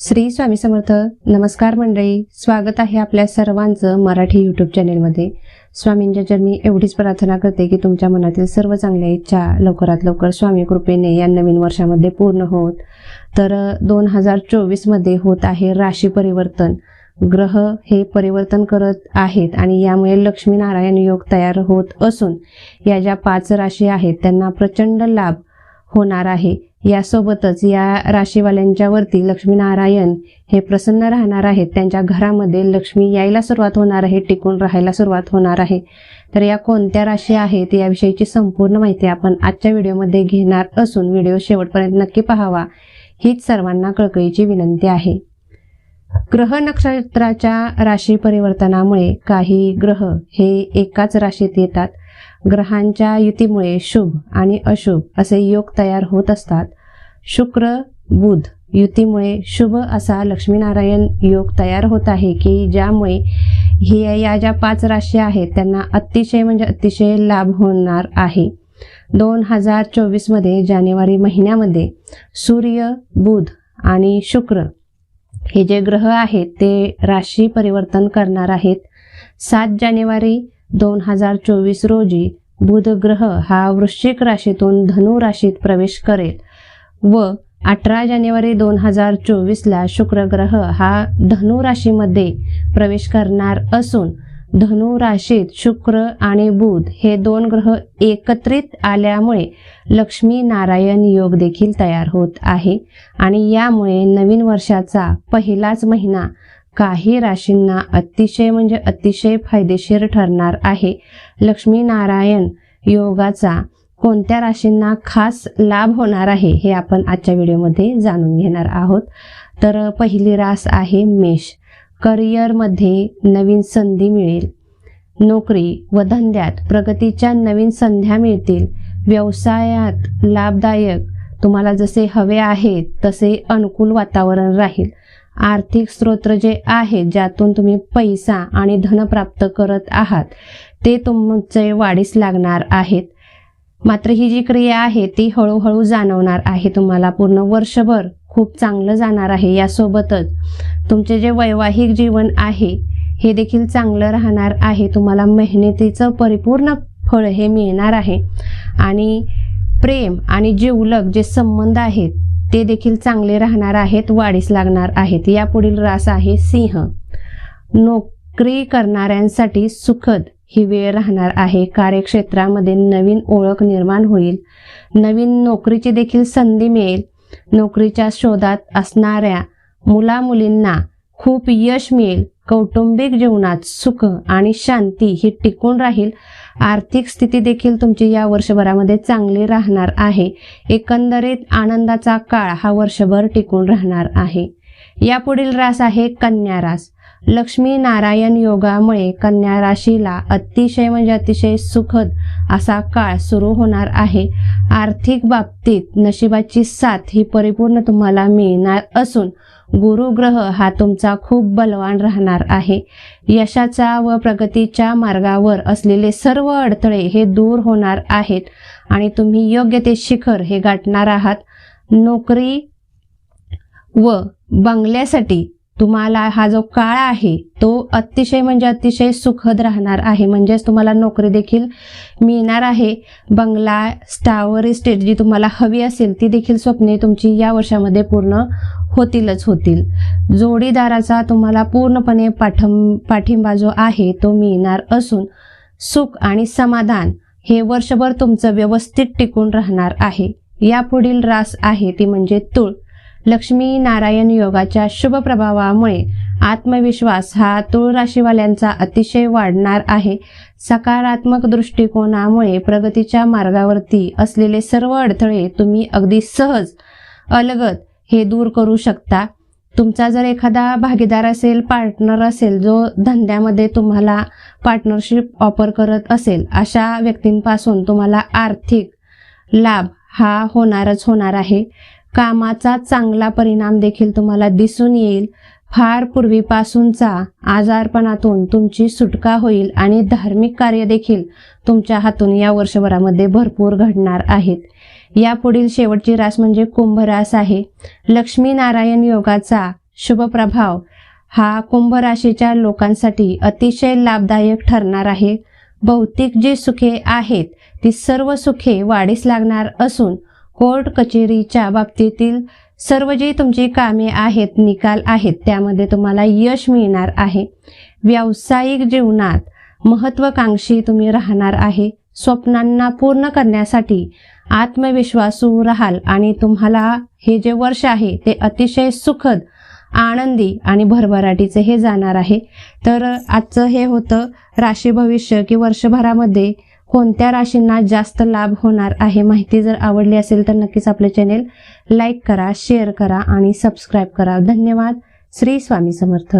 श्री स्वामी समर्थ नमस्कार मंडळी. स्वागत आहे आपल्या सर्वांचं मराठी यूट्यूब चॅनेलमध्ये स्वामींच्या चरणी एवढीच प्रार्थना करते की तुमच्या मनातील सर्व चांगल्या इच्छा लवकरात लवकर स्वामी कृपेने या नवीन वर्षामध्ये पूर्ण होत. तर दोन हजार चोवीसमध्ये होत आहे राशी परिवर्तन. ग्रह हे परिवर्तन करत आहेत आणि यामुळे लक्ष्मीनारायण योग तयार होत असून या ज्या पाच राशी आहेत त्यांना प्रचंड लाभ होणार आहे. यासोबतच या राशीवाल्यांच्यावरती लक्ष्मीनारायण हे प्रसन्न राहणार आहेत. त्यांच्या घरामध्ये लक्ष्मी यायला सुरुवात होणार आहे टिकून राहायला सुरुवात होणार आहे. तर या कोणत्या राशी आहेत याविषयीची संपूर्ण माहिती आपण आजच्या व्हिडिओमध्ये घेणार असून व्हिडिओ शेवटपर्यंत नक्की पाहावा. हीच सर्वांना कळकळीची विनंती आहे. ग्रह नक्षत्राच्या राशी परिवर्तनामुळे काही ग्रह हे एकाच राशीत येतात. ग्रहांच्या युतीमुळे शुभ आणि अशुभ असे योग तयार होत असतात. शुक्र बुध युतीमुळे शुभ असा लक्ष्मीनारायण योग तयार होत आहे की ज्यामुळे ही या ज्या पाच राशी आहेत त्यांना अतिशय म्हणजे अतिशय लाभ होणार आहे. दोन हजार चोवीसमध्ये जानेवारी महिन्यामध्ये सूर्य बुध आणि शुक्र हे जे ग्रह आहेत ते राशी परिवर्तन करणार आहेत. सात जानेवारी दोन हजार चोवीस रोजी बुध ग्रह हा वृश्चिक राशीतून धनु राशीत प्रवेश करेल व अठरा जानेवारी दोन हजार चोवीसला शुक्र ग्रह हा धनु राशीमध्ये प्रवेश करणार असून धनु राशीत शुक्र आणि बुध हे दोन ग्रह एकत्रित आल्यामुळे लक्ष्मी नारायण योग देखील तयार होत आहे. आणि यामुळे नवीन वर्षाचा पहिलाच महिना काही राशींना अतिशय म्हणजे अतिशय फायदेशीर ठरणार आहे. लक्ष्मी नारायण योगाचा कोणत्या राशींना खास लाभ होणार आहे हे आपण आजच्या व्हिडिओमध्ये जाणून घेणार आहोत. तर पहिली रास आहे मेष. करिअरमध्ये नवीन संधी मिळेल. नोकरी व धंद्यात प्रगतीच्या नवीन संध्या मिळतील. व्यवसायात लाभदायक. तुम्हाला जसे हवे आहेत तसे अनुकूल वातावरण राहील. आर्थिक स्रोत जे आहेत ज्यातून तुम्ही पैसा आणि धन प्राप्त करत आहात ते तुमचे वाढीस लागणार आहेत. मात्र ही जी क्रिया आहे ती हळूहळू जाणवणार आहे. तुम्हाला पूर्ण वर्षभर खूप चांगलं जाणार आहे. यासोबतच तुमचे जे वैवाहिक जीवन आहे हे देखील चांगलं राहणार आहे. तुम्हाला मेहनतीचं परिपूर्ण फळ हे मिळणार आहे. आणि प्रेम आणि जिवलग जे संबंध आहेत ते देखील चांगले राहणार आहेत वाढीस लागणार आहेत. यापुढील रास आहे सिंह. नोकरी करणाऱ्यांसाठी सुखद ही वेळ राहणार आहे. कार्यक्षेत्रामध्ये नवीन ओळख निर्माण होईल. नवीन नोकरीची देखील संधी मिळेल. नोकरीच्या शोधात असणाऱ्या मुला मुलींना खूप यश मिळेल. कौटुंबिक जीवनात सुख आणि शांती ही टिकून राहील. आर्थिक स्थिती देखील तुमची या वर्षभरामध्ये चांगली राहणार आहे. एकंदरीत आनंदाचा काळ हा वर्षभर टिकून राहणार आहे. यापुढील रास आहे कन्या रास. लक्ष्मी नारायण योगामुळे कन्या राशीला अतिशय म्हणजे अतिशय सुखद असा काळ सुरू होणार आहे. आर्थिक बाबतीत नशिबाची साथ ही परिपूर्ण तुम्हाला मिळणार असून गुरुग्रह हा तुमचा खूप बलवान राहणार आहे. यशाचा व प्रगतीच्या मार्गावर असलेले सर्व अडथळे हे दूर होणार आहेत आणि तुम्ही योग्य ते शिखर हे गाठणार आहात. नोकरी व बंगल्यासाठी तुम्हाला हा जो काळ आहे तो अतिशय म्हणजे अतिशय सुखद राहणार आहे. म्हणजेच तुम्हाला नोकरी देखील मिळणार आहे. बंगला स्टावर इस्टेट जी तुम्हाला हवी असेल ती देखील स्वप्ने तुमची या वर्षामध्ये पूर्ण होतीलच होतील. जोडीदाराचा तुम्हाला पूर्णपणे पाठं पाठिंबा जो आहे तो मिळणार असून सुख आणि समाधान हे वर्षभर तुमचं व्यवस्थित टिकून राहणार आहे. यापुढील रास आहे ती म्हणजे तुळ. लक्ष्मी नारायण योगाच्या शुभ प्रभावामुळे आत्मविश्वास हा तुळ राशीवाल्यांचा अतिशय वाढणार आहे. सकारात्मक दृष्टिकोनामुळे प्रगतीच्या मार्गावरती असलेले सर्व अडथळे तुम्ही अगदी सहज अलगत हे दूर करू शकता. तुमचा जर एखादा भागीदार असेल पार्टनर असेल जो धंद्यामध्ये तुम्हाला पार्टनरशिप ऑफर करत असेल अशा व्यक्तींपासून तुम्हाला आर्थिक लाभ हा होणारच होणार आहे. कामाचा चांगला परिणाम देखील तुम्हाला दिसून येईल. फार पूर्वीपासूनचा आजारपणातून तुमची सुटका होईल आणि धार्मिक कार्य देखील तुमच्या हातून या वर्षभरामध्ये भरपूर घडणार आहेत. यापुढील शेवटची रास म्हणजे कुंभरास आहे. लक्ष्मी नारायण योगाचा शुभ प्रभाव हा कुंभ राशीच्या लोकांसाठी अतिशय लाभदायक ठरणार आहे. भौतिक जी सुखे आहेत ती सर्व सुखे वाढीस लागणार असून कोर्ट कचेरीच्या बाबतीतील सर्व जी तुमची कामे आहेत निकाल आहेत त्यामध्ये तुम्हाला यश मिळणार आहे. व्यावसायिक जीवनात महत्वाकांक्षी तुम्ही राहणार आहे. स्वप्नांना पूर्ण करण्यासाठी आत्मविश्वासू राहाल आणि तुम्हाला हे जे वर्ष आहे ते अतिशय सुखद आनंदी आणि भरभराटीचे हे जाणार आहे. तर आजचं हे होतं राशी भविष्य की वर्षभरामध्ये कोणत्या राशींना जास्त लाभ होणार आहे माहिती जर आवडली असेल तर नक्कीच आपले चॅनेल लाईक करा शेअर करा आणि सबस्क्राईब करा. धन्यवाद. श्री स्वामी समर्थ.